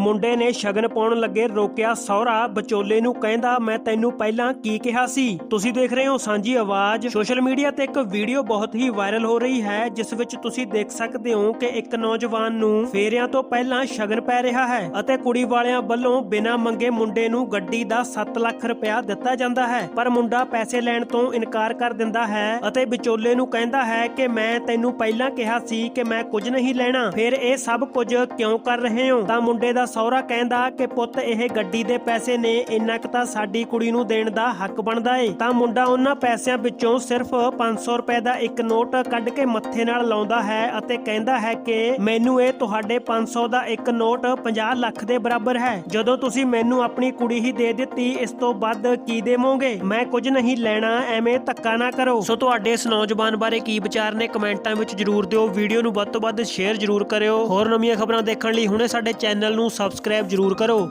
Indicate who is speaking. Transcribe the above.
Speaker 1: ਮੁੰਡੇ ਨੇ ਸ਼ਗਨ ਪਾਉਣ ਲੱਗੇ ਰੋਕਿਆ, ਸਹੁਰਾ, ਵਿਚੋਲੇ ਨੂੰ ਕਹਿੰਦਾ, ਮੈਂ ਤੈਨੂੰ ਪਹਿਲਾਂ ਕੀ ਕਿਹਾ ਸੀ? ਤੁਸੀਂ ਦੇਖ ਰਹੇ ਹੋ ਸਾਂਝੀ ਆਵਾਜ਼। ਸੋਸ਼ਲ ਮੀਡੀਆ ਤੇ ਇੱਕ ਵੀਡੀਓ ਬਹੁਤ ਹੀ ਵਾਇਰਲ ਹੋ ਰਹੀ ਹੈ, ਜਿਸ ਵਿੱਚ ਤੁਸੀਂ ਦੇਖ ਸਕਦੇ ਹੋ ਕਿ ਇੱਕ ਨੌਜਵਾਨ ਨੂੰ ਫੇਰਿਆਂ ਤੋਂ ਪਹਿਲਾਂ ਸ਼ਗਨ ਪੈ ਰਿਹਾ ਹੈ ਅਤੇ ਕੁੜੀ ਵਾਲਿਆਂ ਵੱਲੋਂ ਬਿਨਾਂ ਮੰਗੇ ਮੁੰਡੇ ਨੂੰ ਗੱਡੀ ਦਾ 7 ਲੱਖ ਰੁਪਇਆ ਦਿੱਤਾ ਜਾਂਦਾ ਹੈ। ਪਰ ਮੁੰਡਾ ਪੈਸੇ ਲੈਣ ਤੋਂ ਇਨਕਾਰ ਕਰ ਦਿੰਦਾ ਹੈ ਅਤੇ ਵਿਚੋਲੇ ਨੂੰ ਕਹਿੰਦਾ ਹੈ ਕਿ ਮੈਂ ਤੈਨੂੰ ਪਹਿਲਾਂ ਕਿਹਾ ਸੀ ਕਿ ਮੈਂ ਕੁਝ ਨਹੀਂ ਲੈਣਾ। ਫਿਰ ਇਹ ਸਭ ਕੁਝ ਕਿਉਂ ਕਰ ਰਹੇ ਹੋ? ਤਾਂ ਮੁੰਡੇ ਦਾ ਸਹੁਰਾ ਕਹਿੰਦਾ ਕਿ ਪੁੱਤ, ਇਹ ਗੱਡੀ ਦੇ ਪੈਸੇ ਨੇ, ਇੰਨਾ ਕੁ ਤਾਂ ਸਾਡੀ ਕੁੜੀ ਨੂੰ ਦੇਣ ਦਾ ਹੱਕ ਬਣਦਾ ਏ। ਤਾਂ ਮੁੰਡਾ ਉਹਨਾਂ ਪੈਸਿਆਂ ਵਿੱਚੋਂ ਸਿਰਫ 500 ਰੁਪਏ ਦਾ ਇੱਕ ਨੋਟ ਕੱਢ ਕੇ ਮੱਥੇ ਨਾਲ ਲਾਉਂਦਾ ਹੈ ਅਤੇ ਕਹਿੰਦਾ ਹੈ ਕਿ ਮੈਨੂੰ ਇਹ ਤੁਹਾਡੇ 500 ਦਾ ਇੱਕ ਨੋਟ 50 ਲੱਖ ਦੇ ਬਰਾਬਰ ਹੈ। ਜਦੋਂ ਤੁਸੀਂ ਮੈਨੂੰ ਆਪਣੀ ਕੁੜੀ ਹੀ ਦੇ ਦਿੱਤੀ, ਇਸ ਤੋਂ ਵੱਧ ਕੀ ਦੇਵੋਗੇ? ਮੈਂ ਕੁਝ ਨਹੀਂ ਲੈਣਾ, ਐਵੇਂ ਧੱਕਾ ਨਾ ਕਰੋ। ਸੋ ਤੁਹਾਡੇ ਇਸ ਨੌਜਵਾਨ ਬਾਰੇ ਕੀ ਵਿਚਾਰ ਨੇ ਕਮੈਂਟਾਂ ਵਿੱਚ ਜਰੂਰ ਦਿਓ। ਵੀਡੀਓ ਨੂੰ ਵੱਧ ਤੋਂ ਵੱਧ ਸ਼ੇਅਰ ਜਰੂਰ ਕਰਿਓ। ਹੋਰ ਨਵੀਆਂ ਖਬਰਾਂ ਦੇਖਣ ਲਈ ਹੁਣੇ ਸਾਡੇ ਚੈਨਲ ਨੂੰ ਸਬਸਕ੍ਰਾਈਬ ਜਰੂਰ ਕਰੋ।